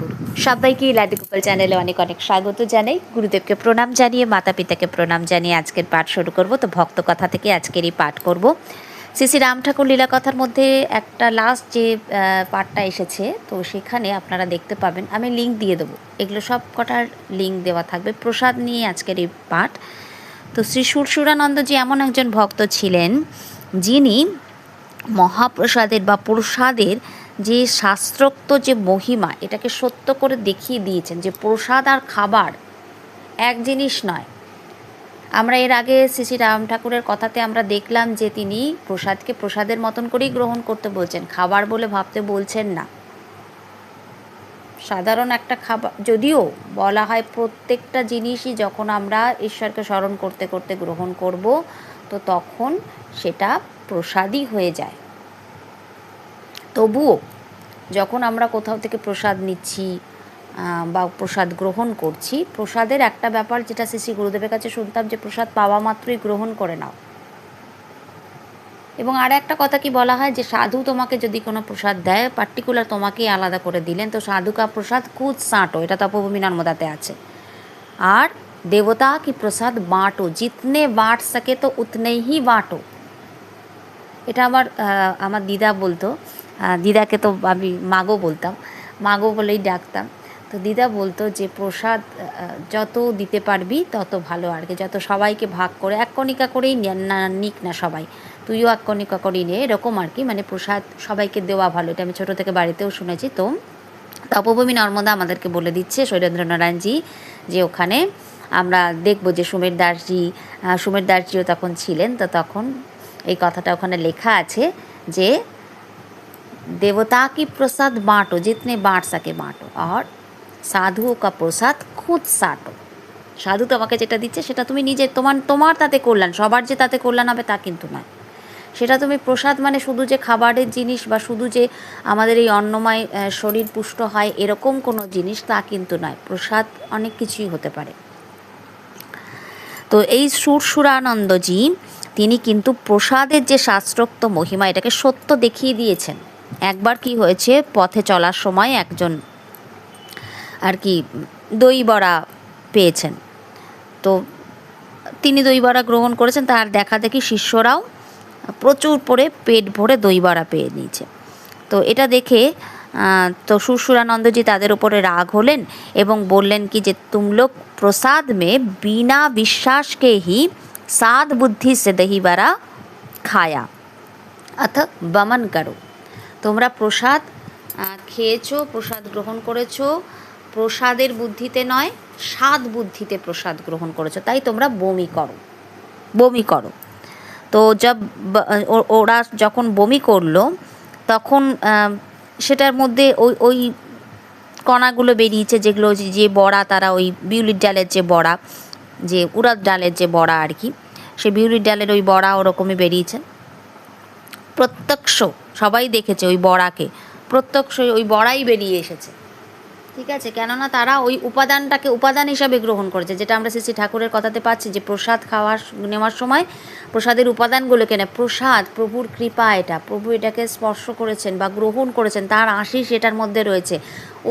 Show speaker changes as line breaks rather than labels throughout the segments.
গুরু। সবাইকে লাড্ডু গোপাল চ্যানেলে অনেক অনেক স্বাগত জানাই। গুরুদেবকে প্রণাম জানিয়ে মাতা পিতাকে প্রণাম জানিয়ে আজকের পাঠ শুরু করব। তো ভক্ত কথা থেকে আজকের এই পাঠ করব। শ্রী রাম ঠাকুর লীলা কথার মধ্যে একটা লাস্ট যে পাঠটা এসেছে, তো সেখানে আপনারা দেখতে পাবেন, আমি লিঙ্ক দিয়ে দেবো। এগুলো সব কটার লিঙ্ক দেওয়া থাকবে। প্রসাদ নিয়ে আজকের এই পাঠ। তো শ্রী সুরসুরানন্দজি এমন একজন ভক্ত ছিলেন, যিনি মহাপ্রসাদের বা প্রসাদের যে শাস্ত্রোক্ত যে মহিমা, এটাকে সত্য করে দেখিয়ে দিয়েছেন যে প্রসাদ আর খাবার এক জিনিস নয়। আমরা এর আগে শ্রী শ্রী রাম ঠাকুরের কথাতে আমরা দেখলাম যে তিনি প্রসাদকে প্রসাদের মতন করেই গ্রহণ করতে বলছেন, খাবার বলে ভাবতে বলছেন না। সাধারণ একটা খাবার, যদিও বলা হয় প্রত্যেকটা জিনিসই যখন আমরা ঈশ্বরকে স্মরণ করতে করতে গ্রহণ করব, তো তখন সেটা প্রসাদই হয়ে যায়। তবুও যখন আমরা কোথাও থেকে প্রসাদ নিচ্ছি বা প্রসাদ গ্রহণ করছি, প্রসাদের একটা ব্যাপার যেটা শ্রী গুরুদেবের কাছে শুনতাম যে প্রসাদ পাওয়া মাত্রই গ্রহণ করে নাও। এবং আর একটা কথা কি বলা হয় যে সাধু তোমাকে যদি কোনো প্রসাদ দেয় পার্টিকুলার তোমাকেই আলাদা করে দিলেন, তো সাধু কা প্রসাদ খুদ সাঁটো, এটা তপভূমি নর্মদাতে আছে। আর দেবতা কি প্রসাদ বাঁটো, জিতনে বাঁট সকে তো উতনেই বাঁটো। এটা আমার আমার দিদা বলতো দিদাকে তো আমি মাগো বলতাম। মাগো বলেই ডাকতাম। তো দিদা বলতো যে, প্রসাদ যত দিতে পারবি তত ভালো আর কি। যত সবাইকে ভাগ করে, এক কণিকা করেই না নিক না সবাই। তুইও এক কণিকা করেই নে। এরকম আর কি। মানে প্রসাদ সবাইকে দেওয়া ভালো। এটা আমি ছোটো থেকে বাড়িতেও শুনেছি। তো তপভূমি নর্মদা আমাদেরকে বলে দিচ্ছে শৈলেন্দ্রনারায়ণজি যে ওখানে আমরা দেখব যে সুমের দাসজি সুমের দাসজিও তখন ছিলেন। তো তখন এই কথাটা ওখানে লেখা আছে যে देवता की प्रसाद बांटो जितने बांट सके बांटो और সাধুও কা প্রসাদ খুদ সাটো সাধু তোমাকে যেটা দিচ্ছে সেটা তুমি নিজে তোমার তোমার তাতে কল্যাণ সবার যে তাতে কল্যাণ হবে তা কিন্তু নয় সেটা তুমি প্রসাদ মানে শুধু যে খাবারের জিনিস বা শুধু যে আমাদের এই অন্নময় আহ, শরীর পুষ্ট হয় এরকম কোনো জিনিস তা কিন্তু নয় প্রসাদ অনেক কিছুই হতে পারে তো এই সুরসুরানন্দজি তিনি কিন্তু প্রসাদের যে শাস্ত্রোক্ত মহিমা এটাকে সত্য দেখিয়ে দিয়েছেন একবার কি হয়েছে, পথে চলার সময় একজন আর কি দই বড়া পেয়েছেন। তো তিনি দই বড়া গ্রহণ করেছেন, তার দেখা দেখি শিষ্যরাও প্রচুর পরে পেট ভরে দই বড়া পেয়ে নিয়েছে। তো এটা দেখে তো সুরসুরানন্দজি তাদের উপরে রাগ হলেন এবং বললেন কি যে তুম লোগ প্রসাদ মে বিনা বিশ্বাস কে হি সাদ বুদ্ধি সে দহি বড়া খায়া অথ বমন করো। তোমরা প্রসাদ খেয়েছো, প্রসাদ গ্রহণ করেছ। প্রসাদের বুদ্ধিতে নয়, স্বাদ বুদ্ধিতে প্রসাদ গ্রহণ করেছ। তাই তোমরা বমি করো। বমি করো। তো জব ওরা যখন বমি করল, তখন সেটার মধ্যে ওই ওই কণাগুলো বেরিয়েছে যেগুলো যে- বড়া, তারা ওই বিউলির ডালের যে বড়া, যে উড়াদ ডালের যে বড়া আর কি, সে বিউলির ডালের ওই বড়া ওরকমই বেরিয়েছে। প্রত্যক্ষ, সবাই দেখেছে ওই বড়াকে। প্রত্যক্ষ ওই বড়াই বেরিয়ে এসেছে। ঠিক আছে? কেননা তারা ওই উপাদানটাকে উপাদান হিসাবে গ্রহণ করেছে, যেটা আমরা শ্রী ঠাকুরের কথাতে পাচ্ছি যে প্রসাদ খাওয়ার নেওয়ার সময় প্রসাদের উপাদানগুলোকে না প্রসাদ, প্রভুর কৃপা এটা। প্রভু এটাকে স্পর্শ করেছেন বা গ্রহণ করেছেন, তার আশিস এটার মধ্যে রয়েছে।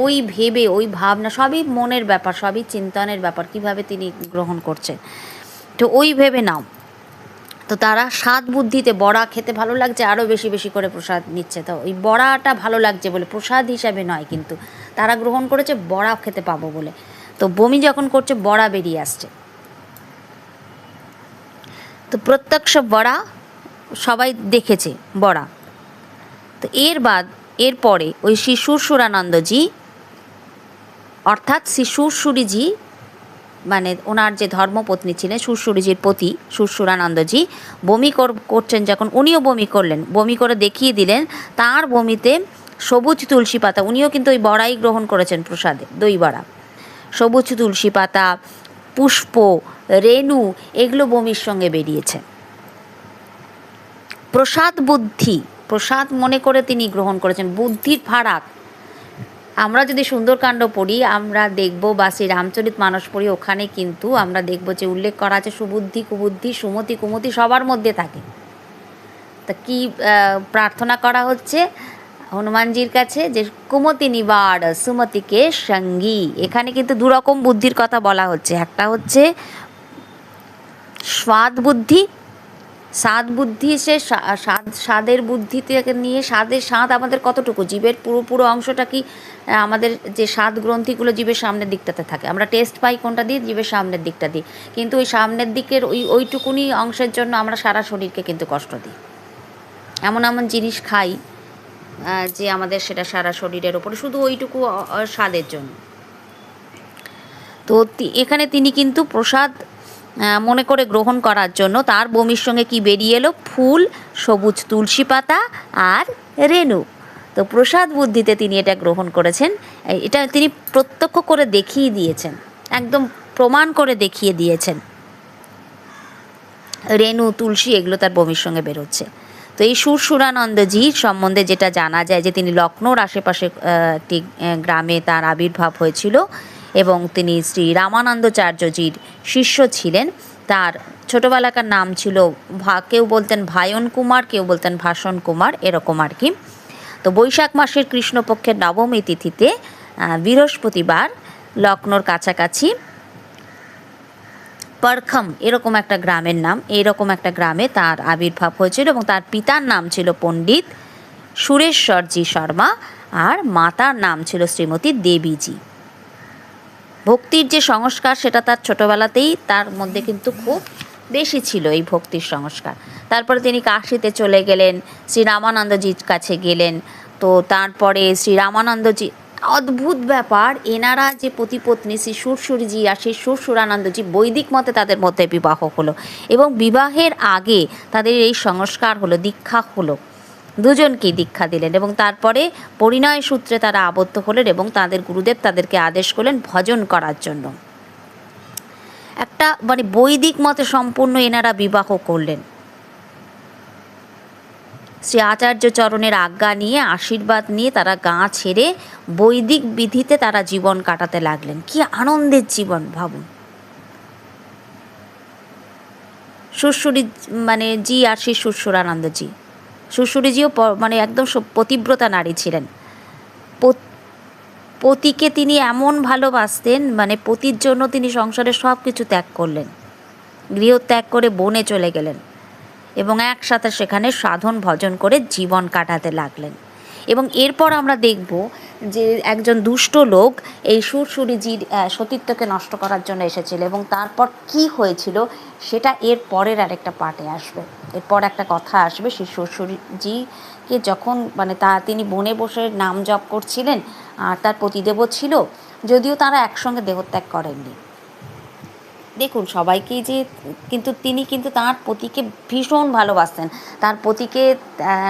ওই ভেবে, ওই ভাবনা, সবই মনের ব্যাপার, সবই চিন্তনের ব্যাপার কীভাবে তিনি গ্রহণ করছেন। তো ওই ভেবে নাও। তো তারা স্বাদ বুদ্ধিতে বড়া খেতে ভালো লাগছে আরও বেশি বেশি করে প্রসাদ নিচ্ছে। তো ওই বড়াটা ভালো লাগছে বলে, প্রসাদ হিসাবে নয় কিন্তু তারা গ্রহণ করেছে বড়া খেতে পাবো বলে। তো বমি যখন করছে, বড়া বেরিয়ে আসছে। তো প্রত্যক্ষ বড়া সবাই দেখেছে, বড়া। তো এর বাদ এরপরে ওই শ্রী সুরসুরানন্দজি অর্থাৎ শ্রী সুরসুরিজি মানে ওনার যে ধর্মপত্নী ছিলেন সুরসুরিজির পতি সুরসুরানন্দজি, বমি কর- করছেন যখন উনিও বমি করলেন, বমি করে দেখিয়ে দিলেন তার বমিতে সবুজ তুলসী পাতা, উনিও কিন্তু ওই বড়াই গ্রহণ করেছেন প্রসাদে, দই বড়া। সবুজ তুলসী পাতা, পুষ্প, রেণু, এগুলো বমির সঙ্গে বেরিয়েছে। প্রসাদ বুদ্ধি, প্রসাদ মনে করে তিনি গ্রহণ করেছেন, বুদ্ধির ফারাক। আমরা যদি সুন্দরকাণ্ড পড়ি, আমরা দেখব বা শ্রী রামচরিত মানস পড়ি, ওখানে কিন্তু আমরা দেখব যে উল্লেখ করা আছে সুবুদ্ধি, কুবুদ্ধি, সুমতি, কুমতি সবার মধ্যে থাকে। তা কি প্রার্থনা করা হচ্ছে হনুমানজির কাছে যে কুমতি নিবার সুমতিকে সঙ্গী। এখানে কিন্তু দুরকম বুদ্ধির কথা বলা হচ্ছে। একটা হচ্ছে স্বাদ বুদ্ধি স্বাদ বুদ্ধি সে স্বা- স্বাদ, স্বাদের বুদ্ধি থেকে নিয়ে স্বাদের স্বাদ আমাদের কতটুকু? জীবের পুরো পুরো অংশটা কি আমাদের যে স্বাদ গ্রন্থিগুলো জীবের সামনের দিকটাতে থাকে। আমরা টেস্ট পাই কোনটা দিয়ে, জীবের সামনের দিকটা দিই কিন্তু ওই সামনের দিকের ওই, ওইটুকুনি অংশের জন্য আমরা সারা শরীরকে কিন্তু কষ্ট দিই। এমন এমন জিনিস খাই যে আমাদের সেটা সারা শরীরের ওপরে শুধু ওইটুকু স্বাদের জন্য। তো, এখানে তিনি কিন্তু প্রসাদ মনে করে গ্রহণ করার জন্য তার বমির সঙ্গে কি বেরিয়ে এলো? ফুল, সবুজ তুলসী পাতা আর রেণু। তো প্রসাদ বুদ্ধিতে তিনি এটা গ্রহণ করেছেন। এটা তিনি প্রত্যক্ষ করে দেখিয়ে দিয়েছেন। একদম প্রমাণ করে দেখিয়ে দিয়েছেন। রেণু, তুলসী, এগুলো তার বমির সঙ্গে বেরোচ্ছে। তো এই সুরসুরানন্দজির সম্বন্ধে যেটা জানা যায় যে তিনি লখনৌর আশেপাশে একটি গ্রামে তার আবির্ভাব হয়েছিল। এবং তিনি শ্রী রামানন্দাচার্যজির শিষ্য ছিলেন। তার ছোটোবেলাকার নাম ছিল ভা, কেউ বলতেন ভায়ন কুমার, কেউ বলতেন ভাষণ কুমার, এরকম আর কি। তো বৈশাখ মাসের কৃষ্ণপক্ষের নবমী তিথিতে বৃহস্পতিবার লখনৌর কাছাকাছি পরখম, এরকম একটা গ্রামের নাম, এরকম একটা গ্রামে তার আবির্ভাব হয়েছিল এবং তার পিতার নাম ছিল পণ্ডিত সুরেশ্বরজি শর্মা আর মাতার নাম ছিল শ্রীমতী দেবীজি। ভক্তির যে সংস্কার সেটা তার ছোটবেলাতেই তার মধ্যে কিন্তু খুব বেশি ছিল এই ভক্তির সংস্কার। তারপরে তিনি কাশিতে চলে গেলেন, শ্রী রামানন্দজির কাছে গেলেন। তো তারপরে শ্রী রামানন্দজি, অদ্ভুত ব্যাপার, এনারা যে পতিপত্নী শ্রী সুরসুরজি আর শ্রী সুরসুরানন্দজি বৈদিক মতে তাদের মধ্যে বিবাহ হলো এবং বিবাহের আগে তাদের এই সংস্কার হলো, দীক্ষা হলো। দুজনকেই দীক্ষা দিলেন এবং তারপরে পরিণয় সূত্রে তারা আবদ্ধ হলেন এবং তাদের গুরুদেব তাদেরকে আদেশ করলেন ভজন করার জন্য। একটা মানে বৈদিক মতে সম্পূর্ণ এনারা বিবাহ করলেন। শ্রী আচার্য চরণের আজ্ঞা নিয়ে, আশীর্বাদ নিয়ে তারা গাঁ ছেড়ে বৈদিক বিধিতে তারা জীবন কাটাতে লাগলেন। কি আনন্দের জীবন, ভাবুন। সুরসুরি মানে জি আর শ্রী সুরসুরানন্দজি সুরসুরিজিও প- মানে একদম পতিব্রতা নারী ছিলেন। পতিকে তিনি এমন ভালোবাসতেন মানে পতির জন্য তিনি সংসারের সব কিছু ত্যাগ করলেন। গৃহত্যাগ করে বনে চলে গেলেন এবং একসাথে সেখানে সাধন ভজন করে জীবন কাটাতে লাগলেন। এবং এরপর আমরা দেখব যে একজন দুষ্ট লোক এই সুরসুরিজির সতীত্বকে নষ্ট করার জন্য এসেছিল এবং তারপর কি হয়েছিল সেটা এর পরের আরেকটা পার্টে আসবে। এরপর একটা কথা আসবে, সেই সুরসুরিজিকে যখন মানে তা তিনি বনে বসে নাম জপ করছিলেন, আর তার পতিদেবও ছিল, যদিও তারা একসঙ্গে দেহত্যাগ করেননি। দেখুন সবাইকেই যে কিন্তু তিনি কিন্তু তার পতিকে ভীষণ ভালোবাসতেন। তার পতিকে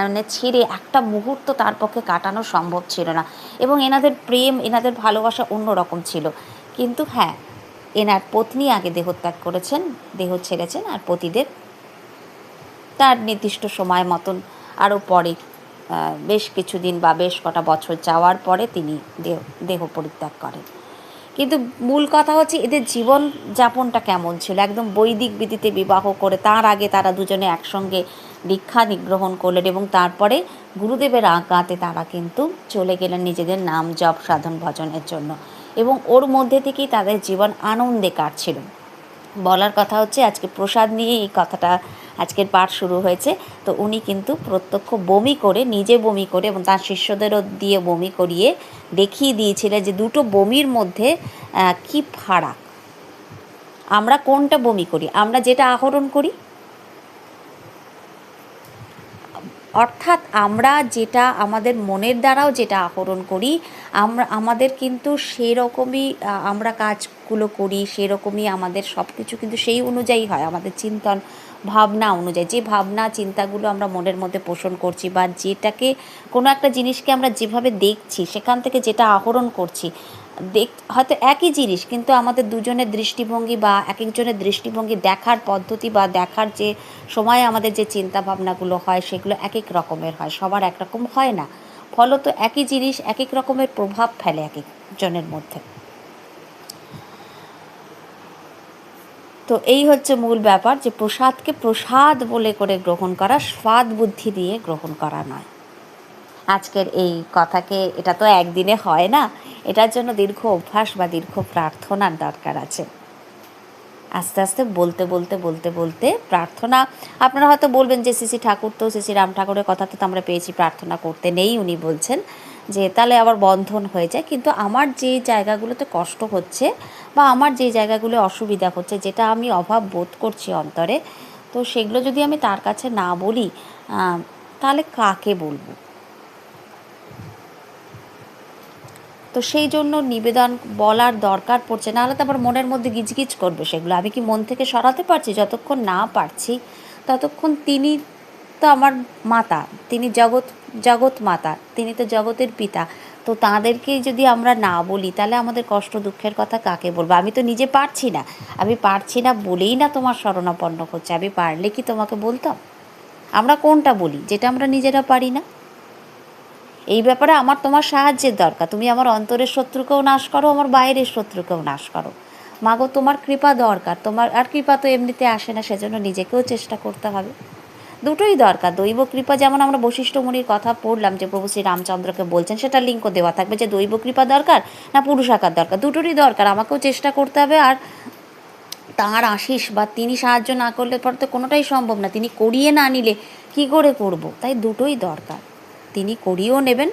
মানে ছেড়ে একটা মুহূর্ত তার পক্ষে কাটানো সম্ভব ছিল না এবং এনাদের প্রেম, এনাদের ভালোবাসা অন্যরকম ছিল। কিন্তু হ্যাঁ এনার পত্নী আগে দেহত্যাগ করেছেন, দেহ ছেড়েছেন, আর পতিদেব তার নির্দিষ্ট সময় মতন। আরও পরে বেশ কিছুদিন বা বেশ কটা বছর যাওয়ার পরে তিনি দেহ দেহ পরিত্যাগ করেন। কিন্তু মূল কথা হচ্ছে এদের জীবন যাপনটা কেমন ছিল? একদম বৈদিক বিধিতে বিবাহ করে তার আগে তারা দুজনে একসঙ্গে দীক্ষা নিগ্রহণ করলেন এবং তারপরে গুরুদেবের আজ্ঞাতে তারা কিন্তু চলে গেলেন নিজেদের নাম জপ, সাধন, ভজনের জন্য। এবং ওর মধ্যে থেকেই তাদের জীবন আনন্দে কাটছিল। বলার কথা হচ্ছে আজকে প্রসাদ নিয়ে এই কথাটা আজকের পাঠ শুরু হয়েছে। তো উনি কিন্তু প্রত্যক্ষ বমি করে, নিজে বমি করে এবং তার শিষ্যদেরও দিয়ে বমি করিয়ে দেখিয়ে দিয়েছিলেন যে দুটো বমির মধ্যে কি ফারাক। আমরা কোনটা বমি করি? আমরা যেটা আহরণ করি? অর্থাৎ আমরা যেটা আমাদের মনের দ্বারাও যেটা আহরণ করি, আমরা, আমাদের কিন্তু সেরকমই আমরা কাজগুলো করি সেরকমই আমাদের সব কিছু কিন্তু সেই অনুযায়ী হয়, আমাদের চিন্তন ভাবনা অনুযায়ী, যে ভাবনা, চিন্তাগুলো আমরা মনের মধ্যে পোষণ করছি বা যেটাকে কোনো একটা জিনিসকে আমরা যেভাবে দেখছি, সেখান থেকে যেটা আহরণ করছি, দেখ, হয়তো একই জিনিস, কিন্তু আমাদের দুজনের দৃষ্টিভঙ্গি বা এক একজনের দৃষ্টিভঙ্গি দেখার পদ্ধতি বা দেখার যে সময় আমাদের যে চিন্তা ভাবনাগুলো হয়, সেগুলো এক এক রকমের হয়, সবার একরকম হয় না। ফলত একই জিনিস এক এক রকমের প্রভাব ফেলে এক একজনের মধ্যে। তো এই হচ্ছে মূল ব্যাপার যে প্রসাদকে প্রসাদ বলে করে গ্রহণ করা, স্বাদ বুদ্ধি দিয়ে গ্রহণ করা নয়। আজকের এই কথাকে, এটা তো একদিনে হয় না, এটার জন্য দীর্ঘ অভ্যাস বা দীর্ঘ প্রার্থনার দরকার আছে। আস্তে আস্তে বলতে বলতে বলতে বলতে প্রার্থনা, আপনারা হয়তো বলবেন যে শ্রী ঠাকুর তো শ্রী রাম ঠাকুরের কথা তো আমরা পেয়েছি, প্রার্থনা করতে নেই। উনি বলছেন যে তাহলে আবার বন্ধন হয়ে যায়। কিন্তু আমার যে জায়গাগুলোতে কষ্ট হচ্ছে বা আমার যে জায়গাগুলো অসুবিধা হচ্ছে, যেটা আমি অভাব বোধ করছি অন্তরে, তো সেগুলো যদি আমি তার কাছে না বলি তাহলে কাকে বলব? তো সেই জন্য নিবেদন বলার দরকার পড়ছে। নাহলে তো আবার মনের মধ্যে গিজগিজ করবে সেগুলো। আমি কি মন থেকে সরাতে পারছি? যতক্ষণ না পারছি, ততক্ষণ তিনি তো আমার মাতা, তিনি জগৎ জগৎ মাতা, তিনি তো জগতের পিতা। তো তাঁদেরকেই যদি আমরা না বলি, তাহলে আমাদের কষ্ট দুঃখের কথা কাকে বলব? আমি তো নিজে পারছি না। আমি পারছি না বলেই না তোমার শরণাপন্ন করছে আমি পারলে কি তোমাকে বলতাম? আমরা কোনটা বলি? যেটা আমরা নিজেরা পারি না। এই ব্যাপারে আমার তোমার সাহায্যের দরকার। তুমি আমার অন্তরের শত্রুকেও নাশ করো, আমার বাইরের শত্রুকেও নাশ করো। মাগো, তোমার কৃপা দরকার। তোমার আর কৃপা তো এমনিতে আসে না, সেজন্য নিজেকেও চেষ্টা করতে হবে। দুটোই দরকার। দৈব কৃপা, যেমন আমরা বশিষ্ঠ মুনির কথা পড়লাম যে প্রভু শ্রী রামচন্দ্রকে বলছেন সেটা লিঙ্ক দেওয়া থাকবে যে দৈব কৃপা দরকার না পুরুষ পুরুষাকার দরকার। দুটোরই দরকার, আমাকেও চেষ্টা করতে হবে আর তাঁর আশিস বা তিনি সাহায্য না করলে পর তো কোনোটাই সম্ভব না। তিনি করিয়ে না নিলে কি করে করব? তাই দুটোই দরকার। তিনি করিয়েও নেবেন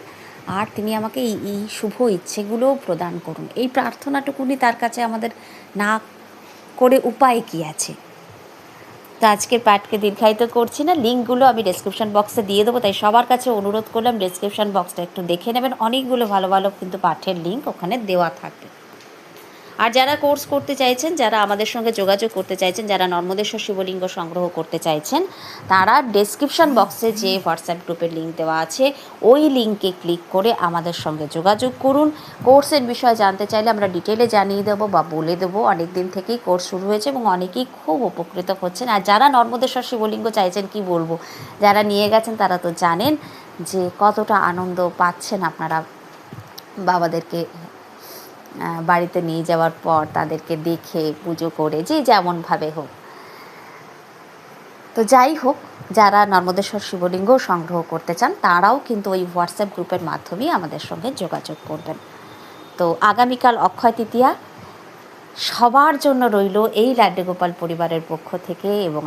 আর তিনি আমাকে এই এই শুভ ইচ্ছেগুলোও প্রদান করুন। এই প্রার্থনাটুকুনি তার কাছে আমাদের না করে উপায় কি আছে? তো আজকের পাঠকে দীর্ঘায়িত করছি না। লিঙ্কগুলো আমি ডেসক্রিপশন বক্সে দিয়ে দেবো, তাই সবার কাছে অনুরোধ করলাম ডেসক্রিপশন বক্সটা একটু দেখে নেবেন। অনেকগুলো ভালো ভালো কিন্তু পাঠের লিঙ্ক ওখানে দেওয়া থাকবে। আর যারা কোর্স করতে চাইছেন, যারা আমাদের সঙ্গে যোগাযোগ করতে চাইছেন, যারা নর্মদেশ্বর শিবলিঙ্গ সংগ্রহ করতে চাইছেন, তারা ডেসক্রিপশন বক্সে যে হোয়াটসঅ্যাপ গ্রুপের লিঙ্ক দেওয়া আছে, ওই লিঙ্কে ক্লিক করে আমাদের সঙ্গে যোগাযোগ করুন। কোর্সের বিষয়ে জানতে চাইলে আমরা ডিটেলে জানিয়ে দেবো বা বলে দেবো। অনেক দিন থেকেই কোর্স শুরু হয়েছে এবং অনেকেই খুব উপকৃত হচ্ছেন। আর যারা নর্মদেশ্বর শিবলিঙ্গ চাইছেন, কি বলব? যারা নিয়ে গেছেন, তারা তো জানেন যে কতটা আনন্দ পাচ্ছেন আপনারা বাবাদেরকে বাড়িতে নিয়ে যাওয়ার পর তাদেরকে দেখে, পুজো করে, যে যেমনভাবে হোক। তো যাই হোক, যারা নর্মদেশ্বর শিবলিঙ্গ সংগ্রহ করতে চান, তারাও কিন্তু ওই হোয়াটসঅ্যাপ গ্রুপের মাধ্যমেই আমাদের সঙ্গে যোগাযোগ করবেন। তো আগামীকাল অক্ষয় তৃতীয়া, সবার জন্য রইল এই লাড্ডু গোপাল পরিবারের পক্ষ থেকে এবং